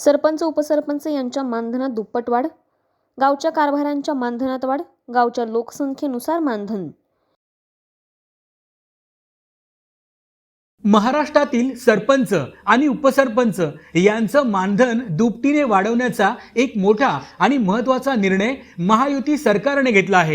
सरपंच उपसरपंच यांच्या मानधनात दुप्पट वाढ गावच्या कारभारांच्या मानधनात वाढ गावच्या लोकसंख्येनुसार मानधन. महाराष्ट्रातील सरपंच आणि उपसरपंच यांचं मानधन दुपटीने वाढवण्याचा एक मोठा आणि महत्त्वाचा निर्णय महायुती सरकारने घेतला आहे.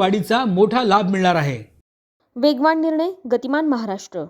वाढीचा मोठा लाभ मिळणार आहे. वेगवान निर्णय गतिमान महाराष्ट्र.